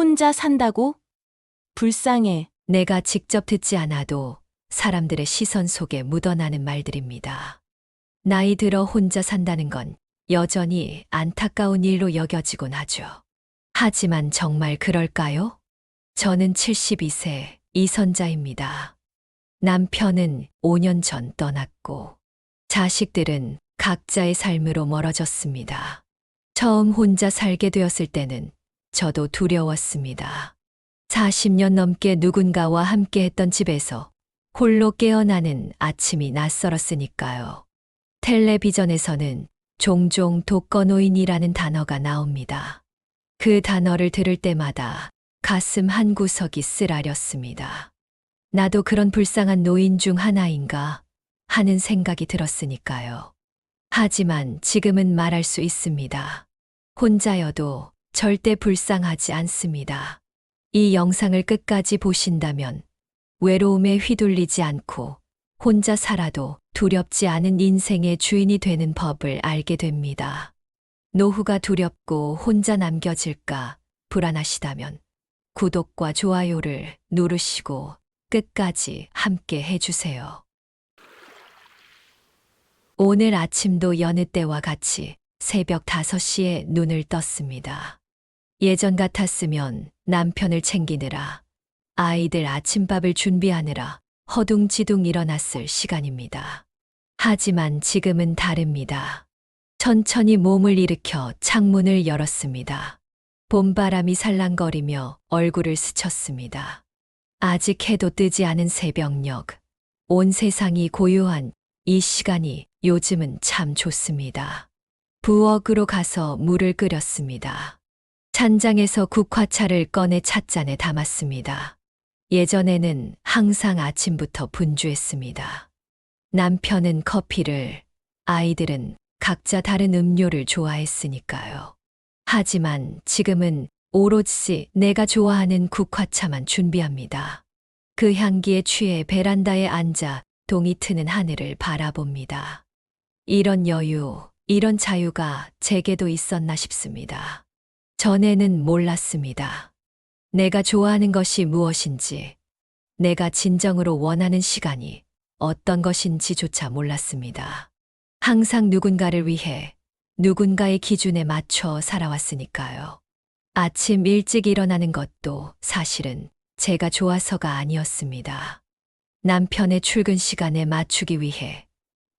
혼자 산다고? 불쌍해. 내가 직접 듣지 않아도 사람들의 시선 속에 묻어나는 말들입니다. 나이 들어 혼자 산다는 건 여전히 안타까운 일로 여겨지곤 하죠. 하지만 정말 그럴까요? 저는 72세 이선자입니다. 남편은 5년 전 떠났고 자식들은 각자의 삶으로 멀어졌습니다. 처음 혼자 살게 되었을 때는 저도 두려웠습니다. 40년 넘게 누군가와 함께 했던 집에서 홀로 깨어나는 아침이 낯설었으니까요. 텔레비전에서는 종종 독거노인이라는 단어가 나옵니다. 그 단어를 들을 때마다 가슴 한 구석이 쓰라렸습니다. 나도 그런 불쌍한 노인 중 하나인가 하는 생각이 들었으니까요. 하지만 지금은 말할 수 있습니다. 혼자여도 절대 불쌍하지 않습니다. 이 영상을 끝까지 보신다면 외로움에 휘둘리지 않고 혼자 살아도 두렵지 않은 인생의 주인이 되는 법을 알게 됩니다. 노후가 두렵고 혼자 남겨질까 불안하시다면 구독과 좋아요를 누르시고 끝까지 함께 해주세요. 오늘 아침도 여느 때와 같이 새벽 5시에 눈을 떴습니다. 예전 같았으면 남편을 챙기느라 아이들 아침밥을 준비하느라 허둥지둥 일어났을 시간입니다. 하지만 지금은 다릅니다. 천천히 몸을 일으켜 창문을 열었습니다. 봄바람이 살랑거리며 얼굴을 스쳤습니다. 아직 해도 뜨지 않은 새벽녘. 온 세상이 고요한 이 시간이 요즘은 참 좋습니다. 부엌으로 가서 물을 끓였습니다. 찬장에서 국화차를 꺼내 찻잔에 담았습니다. 예전에는 항상 아침부터 분주했습니다. 남편은 커피를, 아이들은 각자 다른 음료를 좋아했으니까요. 하지만 지금은 오롯이 내가 좋아하는 국화차만 준비합니다. 그 향기에 취해 베란다에 앉아 동이 트는 하늘을 바라봅니다. 이런 여유, 이런 자유가 제게도 있었나 싶습니다. 전에는 몰랐습니다. 내가 좋아하는 것이 무엇인지, 내가 진정으로 원하는 시간이 어떤 것인지조차 몰랐습니다. 항상 누군가를 위해 누군가의 기준에 맞춰 살아왔으니까요. 아침 일찍 일어나는 것도 사실은 제가 좋아서가 아니었습니다. 남편의 출근 시간에 맞추기 위해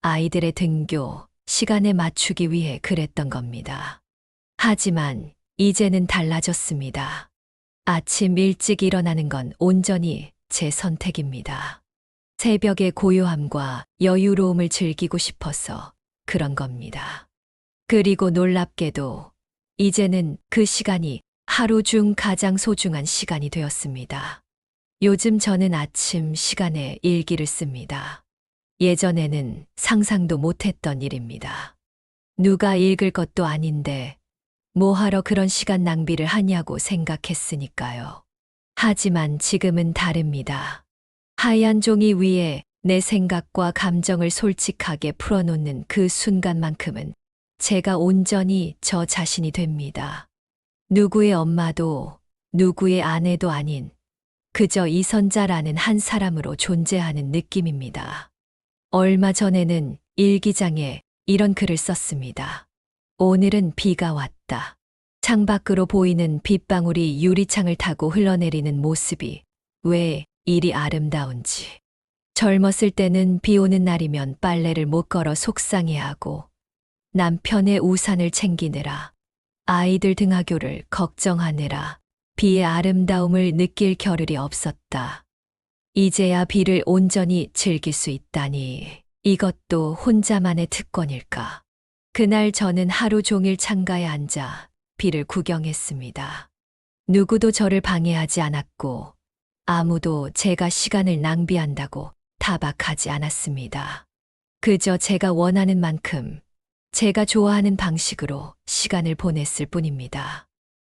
아이들의 등교 시간에 맞추기 위해 그랬던 겁니다. 하지만 이제는 달라졌습니다. 아침 일찍 일어나는 건 온전히 제 선택입니다. 새벽의 고요함과 여유로움을 즐기고 싶어서 그런 겁니다. 그리고 놀랍게도 이제는 그 시간이 하루 중 가장 소중한 시간이 되었습니다. 요즘 저는 아침 시간에 일기를 씁니다. 예전에는 상상도 못했던 일입니다. 누가 읽을 것도 아닌데 뭐하러 그런 시간 낭비를 하냐고 생각했으니까요. 하지만 지금은 다릅니다. 하얀 종이 위에 내 생각과 감정을 솔직하게 풀어놓는 그 순간만큼은 제가 온전히 저 자신이 됩니다. 누구의 엄마도 누구의 아내도 아닌 그저 이선자라는 한 사람으로 존재하는 느낌입니다. 얼마 전에는 일기장에 이런 글을 썼습니다. 오늘은 비가 왔다. 창밖으로 보이는 빗방울이 유리창을 타고 흘러내리는 모습이 왜 이리 아름다운지. 젊었을 때는 비 오는 날이면 빨래를 못 걸어 속상해하고 남편의 우산을 챙기느라 아이들 등하교를 걱정하느라 비의 아름다움을 느낄 겨를이 없었다. 이제야 비를 온전히 즐길 수 있다니 이것도 혼자만의 특권일까. 그날 저는 하루 종일 창가에 앉아 비를 구경했습니다. 누구도 저를 방해하지 않았고 아무도 제가 시간을 낭비한다고 타박하지 않았습니다. 그저 제가 원하는 만큼 제가 좋아하는 방식으로 시간을 보냈을 뿐입니다.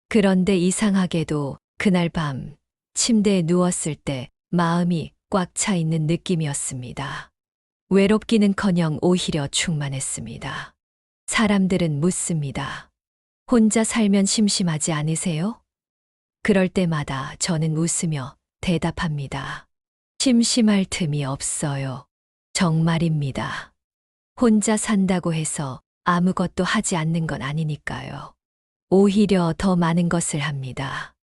그런데 이상하게도 그날 밤 침대에 누웠을 때 마음이 꽉 차 있는 느낌이었습니다. 외롭기는 커녕 오히려 충만했습니다. 사람들은 묻습니다. 혼자 살면 심심하지 않으세요? 그럴 때마다 저는 웃으며 대답합니다. 심심할 틈이 없어요. 정말입니다. 혼자 산다고 해서 아무것도 하지 않는 건 아니니까요. 오히려 더 많은 것을 합니다.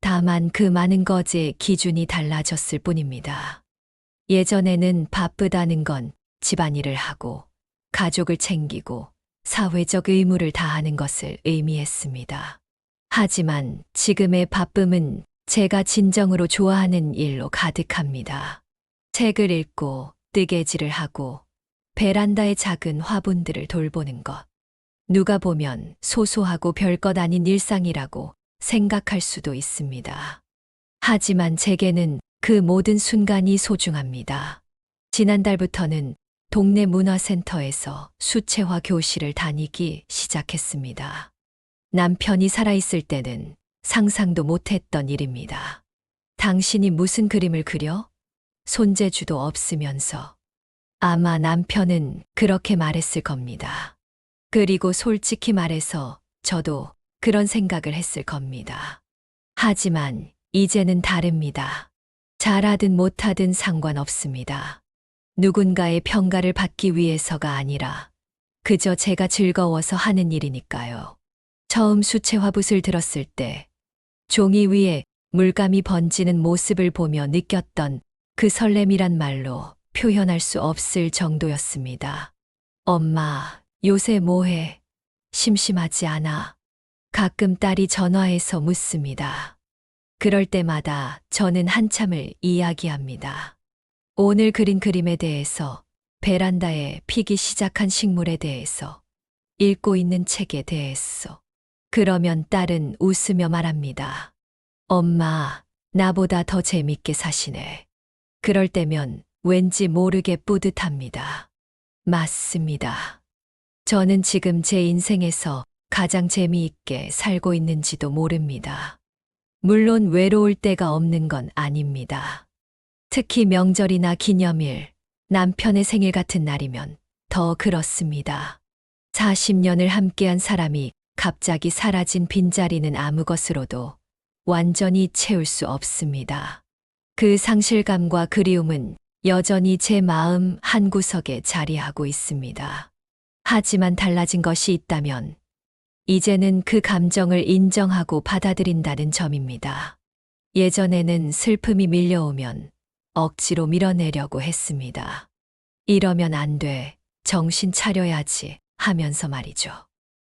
다만 그 많은 것의 기준이 달라졌을 뿐입니다. 예전에는 바쁘다는 건 집안일을 하고 가족을 챙기고 사회적 의무를 다하는 것을 의미했습니다. 하지만 지금의 바쁨은 제가 진정으로 좋아하는 일로 가득합니다. 책을 읽고 뜨개질을 하고 베란다의 작은 화분들을 돌보는 것. 누가 보면 소소하고 별것 아닌 일상이라고 생각할 수도 있습니다. 하지만 제게는 그 모든 순간이 소중합니다. 지난달부터는 동네 문화센터에서 수채화 교실을 다니기 시작했습니다. 남편이 살아있을 때는 상상도 못했던 일입니다. 당신이 무슨 그림을 그려? 손재주도 없으면서. 아마 남편은 그렇게 말했을 겁니다. 그리고 솔직히 말해서 저도 그런 생각을 했을 겁니다. 하지만 이제는 다릅니다. 잘하든 못하든 상관없습니다. 누군가의 평가를 받기 위해서가 아니라 그저 제가 즐거워서 하는 일이니까요. 처음 수채화붓을 들었을 때 종이 위에 물감이 번지는 모습을 보며 느꼈던 그 설렘이란 말로 표현할 수 없을 정도였습니다. 엄마, 요새 뭐해? 심심하지 않아? 가끔 딸이 전화해서 묻습니다. 그럴 때마다 저는 한참을 이야기합니다. 오늘 그린 그림에 대해서, 베란다에 피기 시작한 식물에 대해서, 읽고 있는 책에 대해서. 그러면 딸은 웃으며 말합니다. 엄마, 나보다 더 재밌게 사시네. 그럴 때면 왠지 모르게 뿌듯합니다. 맞습니다. 저는 지금 제 인생에서 가장 재미있게 살고 있는지도 모릅니다. 물론 외로울 때가 없는 건 아닙니다. 특히 명절이나 기념일, 남편의 생일 같은 날이면 더 그렇습니다. 40년을 함께한 사람이 갑자기 사라진 빈자리는 아무 것으로도 완전히 채울 수 없습니다. 그 상실감과 그리움은 여전히 제 마음 한구석에 자리하고 있습니다. 하지만 달라진 것이 있다면 이제는 그 감정을 인정하고 받아들인다는 점입니다. 예전에는 슬픔이 밀려오면 억지로 밀어내려고 했습니다. 이러면 안 돼. 정신 차려야지 하면서 말이죠.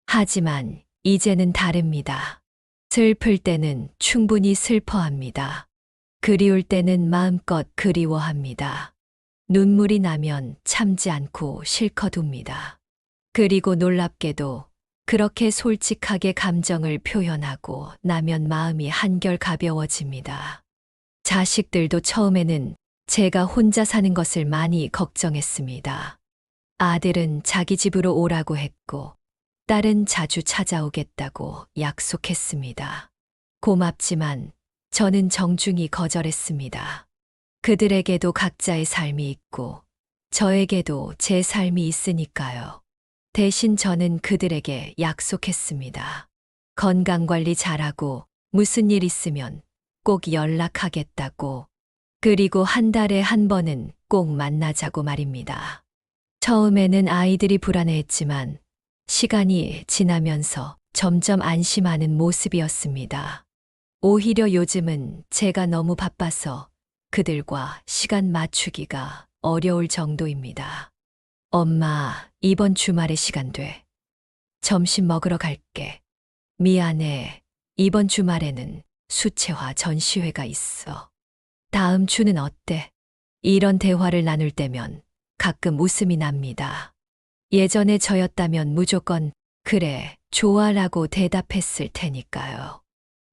하지만 이제는 다릅니다. 슬플 때는 충분히 슬퍼합니다. 그리울 때는 마음껏 그리워합니다. 눈물이 나면 참지 않고 실컷 웁니다. 그리고 놀랍게도 그렇게 솔직하게 감정을 표현하고 나면 마음이 한결 가벼워집니다. 자식들도 처음에는 제가 혼자 사는 것을 많이 걱정했습니다. 아들은 자기 집으로 오라고 했고, 딸은 자주 찾아오겠다고 약속했습니다. 고맙지만 저는 정중히 거절했습니다. 그들에게도 각자의 삶이 있고, 저에게도 제 삶이 있으니까요. 대신 저는 그들에게 약속했습니다. 건강 관리 잘하고 무슨 일 있으면 꼭 연락하겠다고. 그리고 한 달에 한 번은 꼭 만나자고 말입니다. 처음에는 아이들이 불안해했지만 시간이 지나면서 점점 안심하는 모습이었습니다. 오히려 요즘은 제가 너무 바빠서 그들과 시간 맞추기가 어려울 정도입니다. 엄마, 이번 주말에 시간 돼. 점심 먹으러 갈게. 미안해. 이번 주말에는 수채화 전시회가 있어. 다음 주는 어때? 이런 대화를 나눌 때면 가끔 웃음이 납니다. 예전에 저였다면 무조건 그래, 좋아라고 대답했을 테니까요.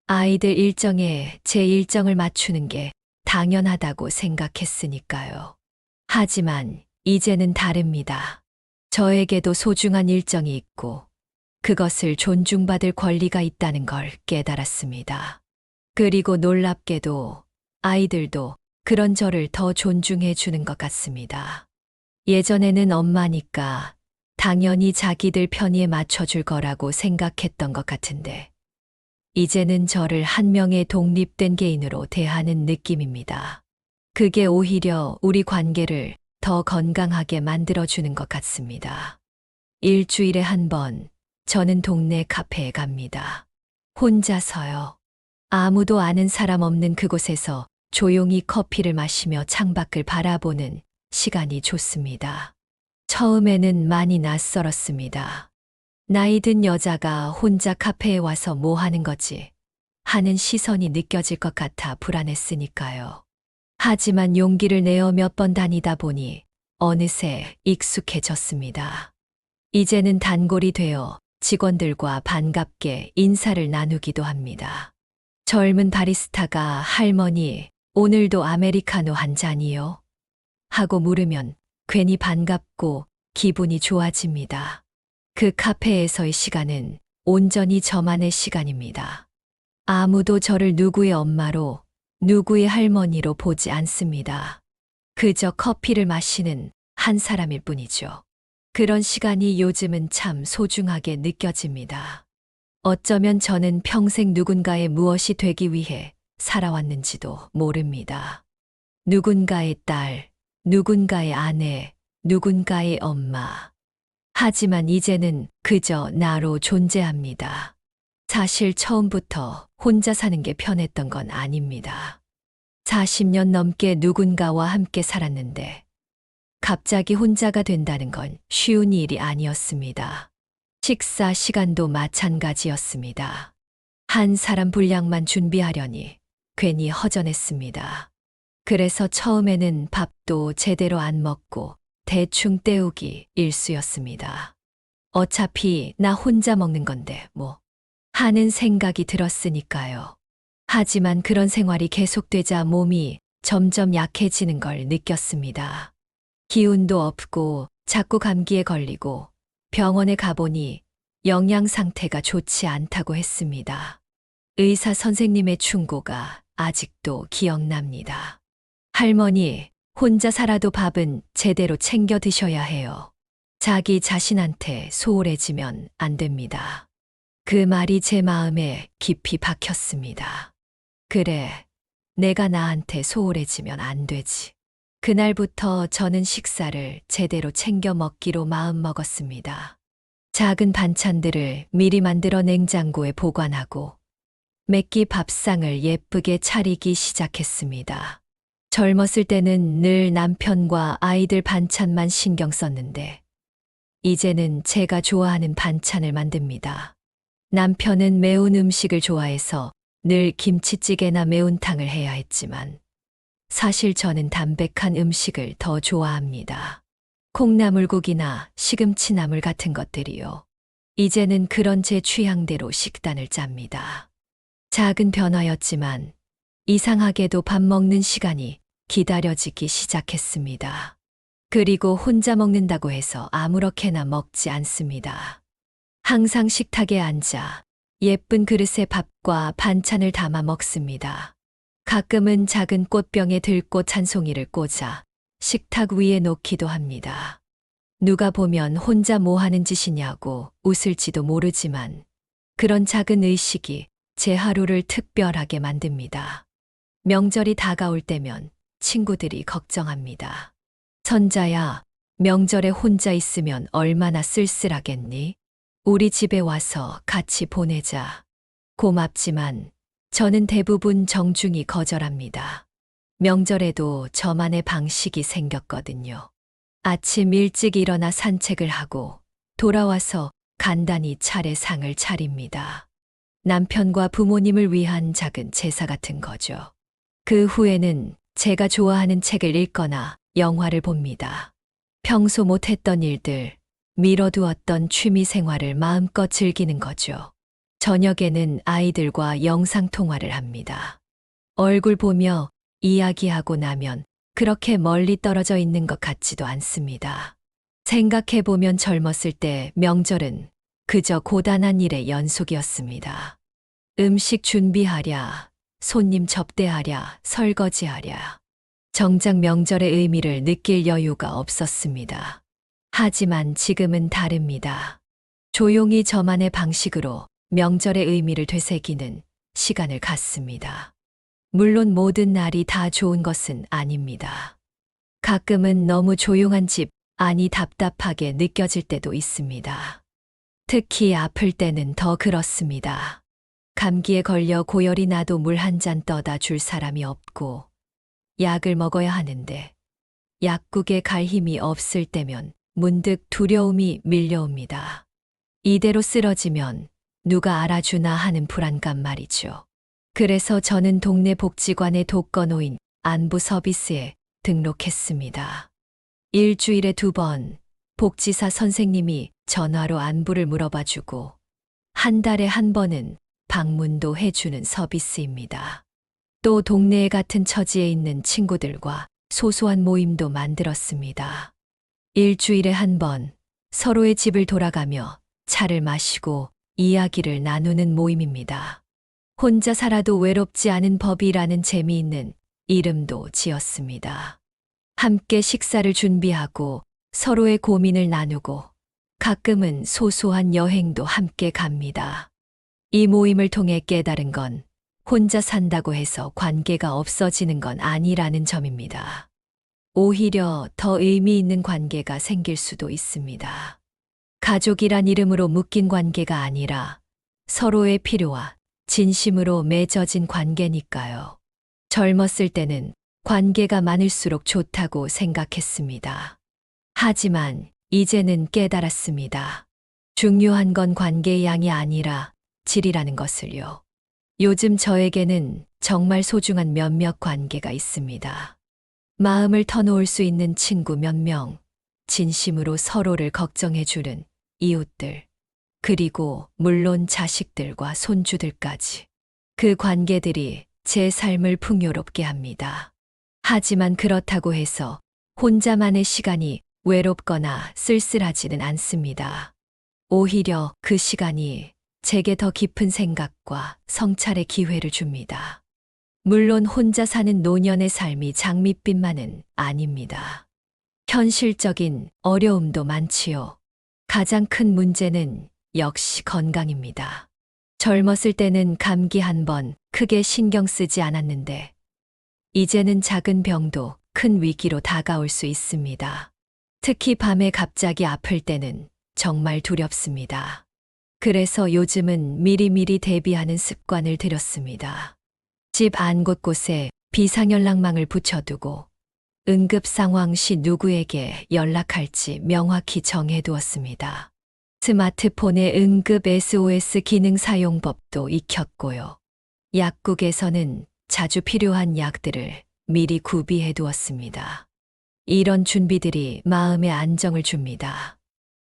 아이들 일정에 제 일정을 맞추는 게 당연하다고 생각했으니까요. 하지만 이제는 다릅니다. 저에게도 소중한 일정이 있고 그것을 존중받을 권리가 있다는 걸 깨달았습니다. 그리고 놀랍게도 아이들도 그런 저를 더 존중해 주는 것 같습니다. 예전에는 엄마니까 당연히 자기들 편의에 맞춰줄 거라고 생각했던 것 같은데 이제는 저를 한 명의 독립된 개인으로 대하는 느낌입니다. 그게 오히려 우리 관계를 더 건강하게 만들어주는 것 같습니다. 일주일에 한 번, 저는 동네 카페에 갑니다. 혼자서요. 아무도 아는 사람 없는 그곳에서 조용히 커피를 마시며 창밖을 바라보는 시간이 좋습니다. 처음에는 많이 낯설었습니다. 나이 든 여자가 혼자 카페에 와서 뭐 하는 거지? 하는 시선이 느껴질 것 같아 불안했으니까요. 하지만 용기를 내어 몇 번 다니다 보니 어느새 익숙해졌습니다. 이제는 단골이 되어 직원들과 반갑게 인사를 나누기도 합니다. 젊은 바리스타가 할머니, 오늘도 아메리카노 한 잔이요? 하고 물으면 괜히 반갑고 기분이 좋아집니다. 그 카페에서의 시간은 온전히 저만의 시간입니다. 아무도 저를 누구의 엄마로, 누구의 할머니로 보지 않습니다. 그저 커피를 마시는 한 사람일 뿐이죠. 그런 시간이 요즘은 참 소중하게 느껴집니다. 어쩌면 저는 평생 누군가의 무엇이 되기 위해 살아왔는지도 모릅니다. 누군가의 딸, 누군가의 아내, 누군가의 엄마. 하지만 이제는 그저 나로 존재합니다. 사실 처음부터 혼자 사는 게 편했던 건 아닙니다. 40년 넘게 누군가와 함께 살았는데 갑자기 혼자가 된다는 건 쉬운 일이 아니었습니다. 식사 시간도 마찬가지였습니다. 한 사람 분량만 준비하려니 괜히 허전했습니다. 그래서 처음에는 밥도 제대로 안 먹고 대충 때우기 일수였습니다. 어차피 나 혼자 먹는 건데 뭐 하는 생각이 들었으니까요. 하지만 그런 생활이 계속되자 몸이 점점 약해지는 걸 느꼈습니다. 기운도 없고 자꾸 감기에 걸리고 병원에 가보니 영양 상태가 좋지 않다고 했습니다. 의사 선생님의 충고가 아직도 기억납니다. 할머니, 혼자 살아도 밥은 제대로 챙겨 드셔야 해요. 자기 자신한테 소홀해지면 안 됩니다. 그 말이 제 마음에 깊이 박혔습니다. 그래, 내가 나한테 소홀해지면 안 되지. 그날부터 저는 식사를 제대로 챙겨 먹기로 마음먹었습니다. 작은 반찬들을 미리 만들어 냉장고에 보관하고 몇끼 밥상을 예쁘게 차리기 시작했습니다. 젊었을 때는 늘 남편과 아이들 반찬만 신경 썼는데 이제는 제가 좋아하는 반찬을 만듭니다. 남편은 매운 음식을 좋아해서 늘 김치찌개나 매운탕을 해야 했지만 사실 저는 담백한 음식을 더 좋아합니다. 콩나물국이나 시금치나물 같은 것들이요. 이제는 그런 제 취향대로 식단을 짭니다. 작은 변화였지만 이상하게도 밥 먹는 시간이 기다려지기 시작했습니다. 그리고 혼자 먹는다고 해서 아무렇게나 먹지 않습니다. 항상 식탁에 앉아 예쁜 그릇에 밥과 반찬을 담아 먹습니다. 가끔은 작은 꽃병에 들꽃 한 송이를 꽂아 식탁 위에 놓기도 합니다. 누가 보면 혼자 뭐 하는 짓이냐고 웃을지도 모르지만 그런 작은 의식이 제 하루를 특별하게 만듭니다. 명절이 다가올 때면 친구들이 걱정합니다. 선자야, 명절에 혼자 있으면 얼마나 쓸쓸하겠니? 우리 집에 와서 같이 보내자. 고맙지만 저는 대부분 정중히 거절합니다. 명절에도 저만의 방식이 생겼거든요. 아침 일찍 일어나 산책을 하고 돌아와서 간단히 차례상을 차립니다. 남편과 부모님을 위한 작은 제사 같은 거죠. 그 후에는 제가 좋아하는 책을 읽거나 영화를 봅니다. 평소 못했던 일들, 미뤄두었던 취미 생활을 마음껏 즐기는 거죠. 저녁에는 아이들과 영상통화를 합니다. 얼굴 보며 이야기하고 나면 그렇게 멀리 떨어져 있는 것 같지도 않습니다. 생각해보면 젊었을 때 명절은 그저 고단한 일의 연속이었습니다. 음식 준비하랴, 손님 접대하랴, 설거지하랴. 정작 명절의 의미를 느낄 여유가 없었습니다. 하지만 지금은 다릅니다. 조용히 저만의 방식으로 명절의 의미를 되새기는 시간을 갖습니다. 물론 모든 날이 다 좋은 것은 아닙니다. 가끔은 너무 조용한 집 안이 답답하게 느껴질 때도 있습니다. 특히 아플 때는 더 그렇습니다. 감기에 걸려 고열이 나도 물 한 잔 떠다 줄 사람이 없고 약을 먹어야 하는데 약국에 갈 힘이 없을 때면 문득 두려움이 밀려옵니다. 이대로 쓰러지면 누가 알아주나 하는 불안감 말이죠. 그래서 저는 동네 복지관의 독거노인 안부 서비스에 등록했습니다. 일주일에 두 번 복지사 선생님이 전화로 안부를 물어봐 주고 한 달에 한 번은 방문도 해주는 서비스입니다. 또 동네에 같은 처지에 있는 친구들과 소소한 모임도 만들었습니다. 일주일에 한 번 서로의 집을 돌아가며 차를 마시고 이야기를 나누는 모임입니다. 혼자 살아도 외롭지 않은 법이라는 재미있는 이름도 지었습니다. 함께 식사를 준비하고 서로의 고민을 나누고 가끔은 소소한 여행도 함께 갑니다. 이 모임을 통해 깨달은 건 혼자 산다고 해서 관계가 없어지는 건 아니라는 점입니다. 오히려 더 의미 있는 관계가 생길 수도 있습니다. 가족이란 이름으로 묶인 관계가 아니라 서로의 필요와 진심으로 맺어진 관계니까요. 젊었을 때는 관계가 많을수록 좋다고 생각했습니다. 하지만 이제는 깨달았습니다. 중요한 건 관계의 양이 아니라 질이라는 것을요. 요즘 저에게는 정말 소중한 몇몇 관계가 있습니다. 마음을 터놓을 수 있는 친구 몇 명, 진심으로 서로를 걱정해주는 이웃들, 그리고 물론 자식들과 손주들까지. 그 관계들이 제 삶을 풍요롭게 합니다. 하지만 그렇다고 해서 혼자만의 시간이 외롭거나 쓸쓸하지는 않습니다. 오히려 그 시간이 제게 더 깊은 생각과 성찰의 기회를 줍니다. 물론 혼자 사는 노년의 삶이 장밋빛만은 아닙니다. 현실적인 어려움도 많지요. 가장 큰 문제는 역시 건강입니다. 젊었을 때는 감기 한 번 크게 신경 쓰지 않았는데, 이제는 작은 병도 큰 위기로 다가올 수 있습니다. 특히 밤에 갑자기 아플 때는 정말 두렵습니다. 그래서 요즘은 미리미리 대비하는 습관을 들였습니다. 집 안 곳곳에 비상연락망을 붙여두고 응급 상황 시 누구에게 연락할지 명확히 정해두었습니다. 스마트폰의 응급 SOS 기능 사용법도 익혔고요. 약국에서는 자주 필요한 약들을 미리 구비해 두었습니다. 이런 준비들이 마음의 안정을 줍니다.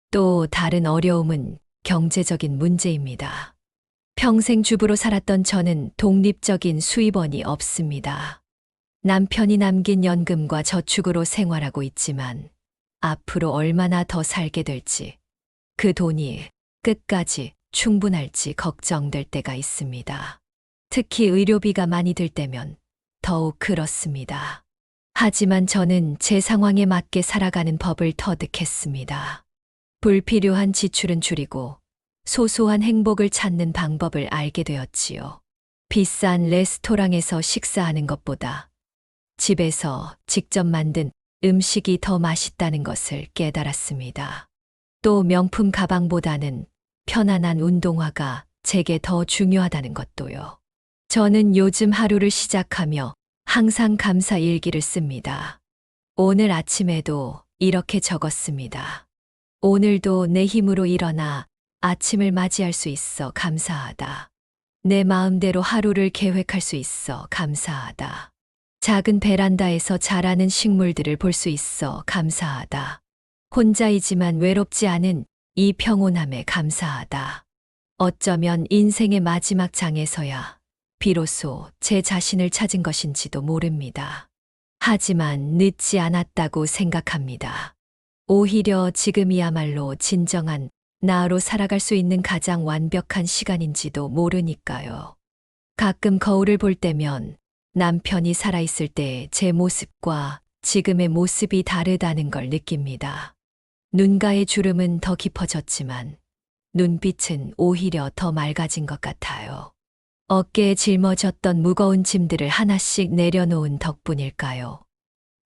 또 다른 어려움은 경제적인 문제입니다. 평생 주부로 살았던 저는 독립적인 수입원이 없습니다. 남편이 남긴 연금과 저축으로 생활하고 있지만 앞으로 얼마나 더 살게 될지 그 돈이 끝까지 충분할지 걱정될 때가 있습니다. 특히 의료비가 많이 들 때면 더욱 그렇습니다. 하지만 저는 제 상황에 맞게 살아가는 법을 터득했습니다. 불필요한 지출은 줄이고 소소한 행복을 찾는 방법을 알게 되었지요. 비싼 레스토랑에서 식사하는 것보다 집에서 직접 만든 음식이 더 맛있다는 것을 깨달았습니다. 또 명품 가방보다는 편안한 운동화가 제게 더 중요하다는 것도요. 저는 요즘 하루를 시작하며 항상 감사 일기를 씁니다. 오늘 아침에도 이렇게 적었습니다. 오늘도 내 힘으로 일어나 아침을 맞이할 수 있어 감사하다. 내 마음대로 하루를 계획할 수 있어 감사하다. 작은 베란다에서 자라는 식물들을 볼 수 있어 감사하다. 혼자이지만 외롭지 않은 이 평온함에 감사하다. 어쩌면 인생의 마지막 장에서야 비로소 제 자신을 찾은 것인지도 모릅니다. 하지만 늦지 않았다고 생각합니다. 오히려 지금이야말로 진정한 나로 살아갈 수 있는 가장 완벽한 시간인지도 모르니까요. 가끔 거울을 볼 때면 남편이 살아있을 때 제 모습과 지금의 모습이 다르다는 걸 느낍니다. 눈가의 주름은 더 깊어졌지만 눈빛은 오히려 더 맑아진 것 같아요. 어깨에 짊어졌던 무거운 짐들을 하나씩 내려놓은 덕분일까요?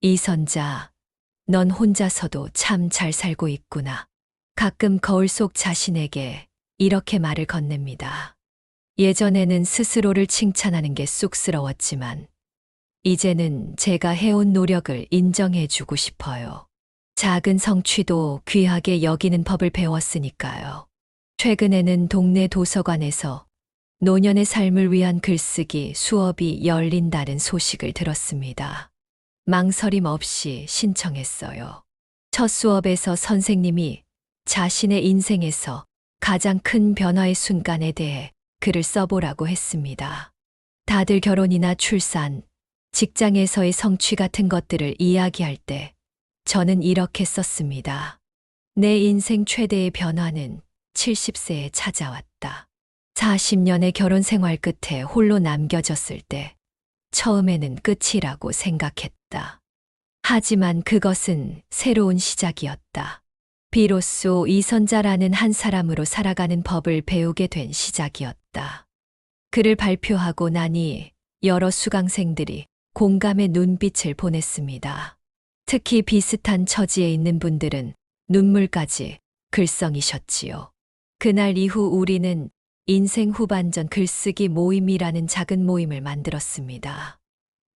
이선자, 넌 혼자서도 참 잘 살고 있구나. 가끔 거울 속 자신에게 이렇게 말을 건넵니다. 예전에는 스스로를 칭찬하는 게 쑥스러웠지만, 이제는 제가 해온 노력을 인정해 주고 싶어요. 작은 성취도 귀하게 여기는 법을 배웠으니까요. 최근에는 동네 도서관에서 노년의 삶을 위한 글쓰기 수업이 열린다는 소식을 들었습니다. 망설임 없이 신청했어요. 첫 수업에서 선생님이 자신의 인생에서 가장 큰 변화의 순간에 대해 글을 써보라고 했습니다. 다들 결혼이나 출산, 직장에서의 성취 같은 것들을 이야기할 때 저는 이렇게 썼습니다. 내 인생 최대의 변화는 70세에 찾아왔다. 40년의 결혼 생활 끝에 홀로 남겨졌을 때 처음에는 끝이라고 생각했다. 하지만 그것은 새로운 시작이었다. 비로소 이선자라는 한 사람으로 살아가는 법을 배우게 된 시작이었다. 그를 발표하고 나니 여러 수강생들이 공감의 눈빛을 보냈습니다. 특히 비슷한 처지에 있는 분들은 눈물까지 글썽이셨지요. 그날 이후 우리는 인생 후반전 글쓰기 모임이라는 작은 모임을 만들었습니다.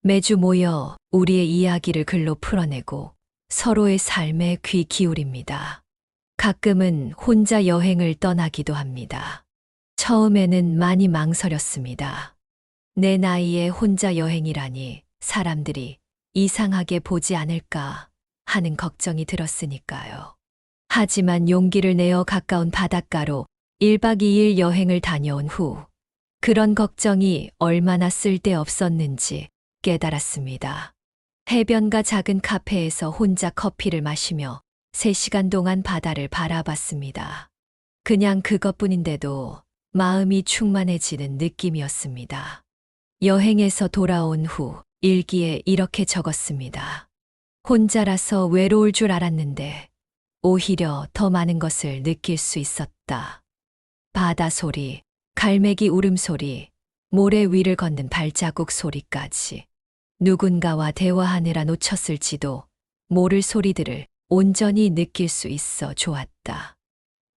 매주 모여 우리의 이야기를 글로 풀어내고 서로의 삶에 귀 기울입니다. 가끔은 혼자 여행을 떠나기도 합니다. 처음에는 많이 망설였습니다. 내 나이에 혼자 여행이라니 사람들이 이상하게 보지 않을까 하는 걱정이 들었으니까요. 하지만 용기를 내어 가까운 바닷가로 1박 2일 여행을 다녀온 후 그런 걱정이 얼마나 쓸데없었는지 깨달았습니다. 해변가 작은 카페에서 혼자 커피를 마시며 3시간 동안 바다를 바라봤습니다. 그냥 그것뿐인데도 마음이 충만해지는 느낌이었습니다. 여행에서 돌아온 후 일기에 이렇게 적었습니다. 혼자라서 외로울 줄 알았는데 오히려 더 많은 것을 느낄 수 있었다. 바다 소리, 갈매기 울음소리, 모래 위를 걷는 발자국 소리까지 누군가와 대화하느라 놓쳤을지도 모를 소리들을 온전히 느낄 수 있어 좋았다.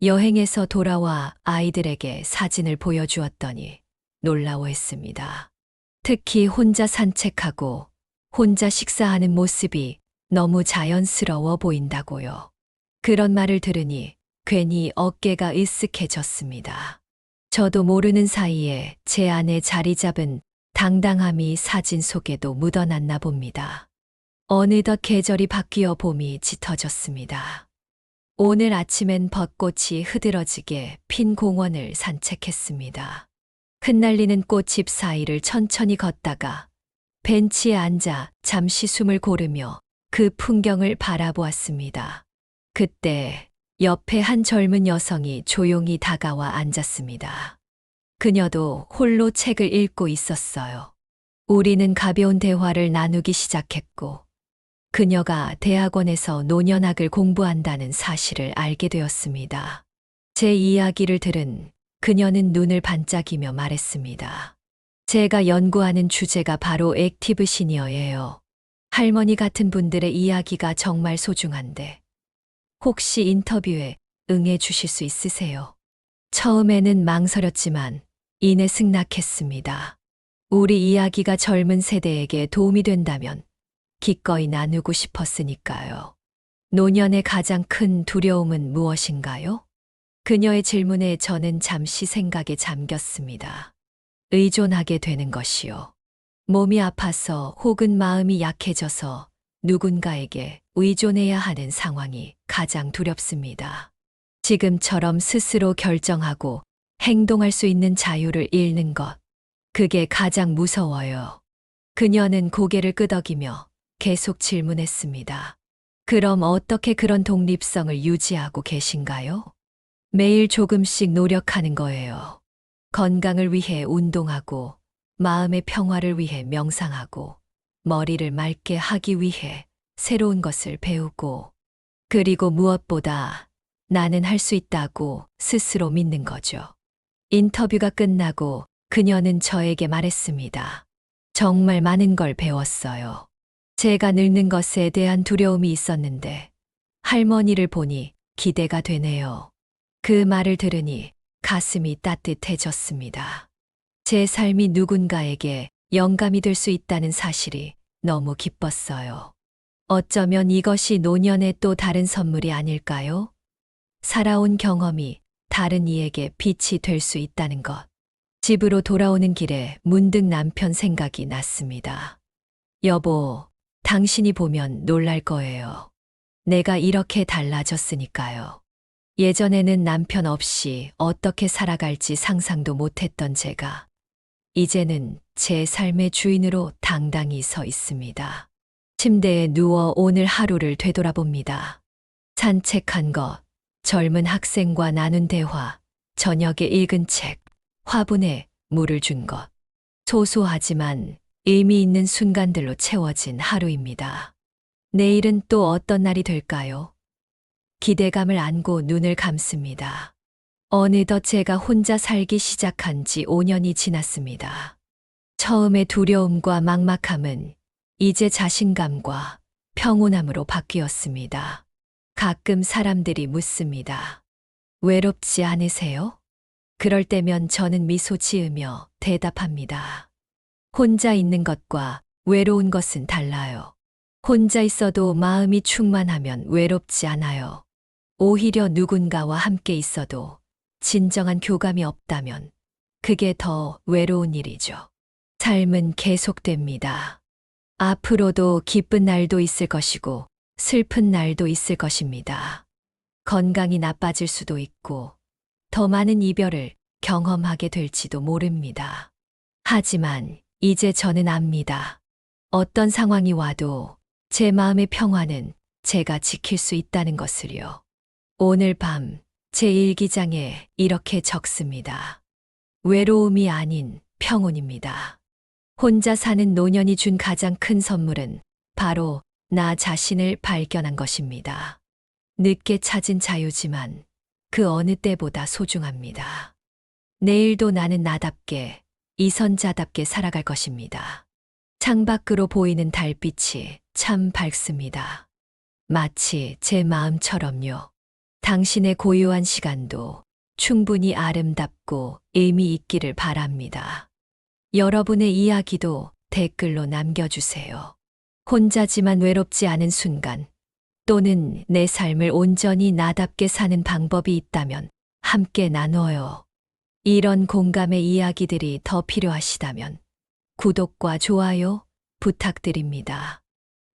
여행에서 돌아와 아이들에게 사진을 보여주었더니 놀라워했습니다. 특히 혼자 산책하고 혼자 식사하는 모습이 너무 자연스러워 보인다고요. 그런 말을 들으니 괜히 어깨가 으쓱해졌습니다. 저도 모르는 사이에 제 안에 자리 잡은 당당함이 사진 속에도 묻어났나 봅니다. 어느덧 계절이 바뀌어 봄이 짙어졌습니다. 오늘 아침엔 벚꽃이 흐드러지게 핀 공원을 산책했습니다. 흩날리는 꽃잎 사이를 천천히 걷다가 벤치에 앉아 잠시 숨을 고르며 그 풍경을 바라보았습니다. 그때 옆에 한 젊은 여성이 조용히 다가와 앉았습니다. 그녀도 홀로 책을 읽고 있었어요. 우리는 가벼운 대화를 나누기 시작했고, 그녀가 대학원에서 노년학을 공부한다는 사실을 알게 되었습니다. 제 이야기를 들은 그녀는 눈을 반짝이며 말했습니다. 제가 연구하는 주제가 바로 액티브 시니어예요. 할머니 같은 분들의 이야기가 정말 소중한데, 혹시 인터뷰에 응해 주실 수 있으세요? 처음에는 망설였지만 이내 승낙했습니다. 우리 이야기가 젊은 세대에게 도움이 된다면 기꺼이 나누고 싶었으니까요. 노년의 가장 큰 두려움은 무엇인가요? 그녀의 질문에 저는 잠시 생각에 잠겼습니다. 의존하게 되는 것이요. 몸이 아파서 혹은 마음이 약해져서 누군가에게 의존해야 하는 상황이 가장 두렵습니다. 지금처럼 스스로 결정하고 행동할 수 있는 자유를 잃는 것. 그게 가장 무서워요. 그녀는 고개를 끄덕이며 계속 질문했습니다. 그럼 어떻게 그런 독립성을 유지하고 계신가요? 매일 조금씩 노력하는 거예요. 건강을 위해 운동하고, 마음의 평화를 위해 명상하고, 머리를 맑게 하기 위해 새로운 것을 배우고, 그리고 무엇보다 나는 할 수 있다고 스스로 믿는 거죠. 인터뷰가 끝나고 그녀는 저에게 말했습니다. 정말 많은 걸 배웠어요. 제가 늙는 것에 대한 두려움이 있었는데 할머니를 보니 기대가 되네요. 그 말을 들으니 가슴이 따뜻해졌습니다. 제 삶이 누군가에게 영감이 될 수 있다는 사실이 너무 기뻤어요. 어쩌면 이것이 노년의 또 다른 선물이 아닐까요? 살아온 경험이 다른 이에게 빛이 될 수 있다는 것. 집으로 돌아오는 길에 문득 남편 생각이 났습니다. 여보, 당신이 보면 놀랄 거예요. 내가 이렇게 달라졌으니까요. 예전에는 남편 없이 어떻게 살아갈지 상상도 못했던 제가, 이제는 제 삶의 주인으로 당당히 서 있습니다. 침대에 누워 오늘 하루를 되돌아봅니다. 산책한 것, 젊은 학생과 나눈 대화, 저녁에 읽은 책, 화분에 물을 준 것. 소소하지만 의미 있는 순간들로 채워진 하루입니다. 내일은 또 어떤 날이 될까요? 기대감을 안고 눈을 감습니다. 어느덧 제가 혼자 살기 시작한 지 5년이 지났습니다. 처음의 두려움과 막막함은 이제 자신감과 평온함으로 바뀌었습니다. 가끔 사람들이 묻습니다. 외롭지 않으세요? 그럴 때면 저는 미소 지으며 대답합니다. 혼자 있는 것과 외로운 것은 달라요. 혼자 있어도 마음이 충만하면 외롭지 않아요. 오히려 누군가와 함께 있어도 진정한 교감이 없다면 그게 더 외로운 일이죠. 삶은 계속됩니다. 앞으로도 기쁜 날도 있을 것이고 슬픈 날도 있을 것입니다. 건강이 나빠질 수도 있고 더 많은 이별을 경험하게 될지도 모릅니다. 하지만 이제 저는 압니다. 어떤 상황이 와도 제 마음의 평화는 제가 지킬 수 있다는 것을요. 오늘 밤 제 일기장에 이렇게 적습니다. 외로움이 아닌 평온입니다. 혼자 사는 노년이 준 가장 큰 선물은 바로 나 자신을 발견한 것입니다. 늦게 찾은 자유지만 그 어느 때보다 소중합니다. 내일도 나는 나답게 이선자답게 살아갈 것입니다. 창밖으로 보이는 달빛이 참 밝습니다. 마치 제 마음처럼요. 당신의 고요한 시간도 충분히 아름답고 의미 있기를 바랍니다. 여러분의 이야기도 댓글로 남겨주세요. 혼자지만 외롭지 않은 순간, 또는 내 삶을 온전히 나답게 사는 방법이 있다면 함께 나눠요. 이런 공감의 이야기들이 더 필요하시다면 구독과 좋아요 부탁드립니다.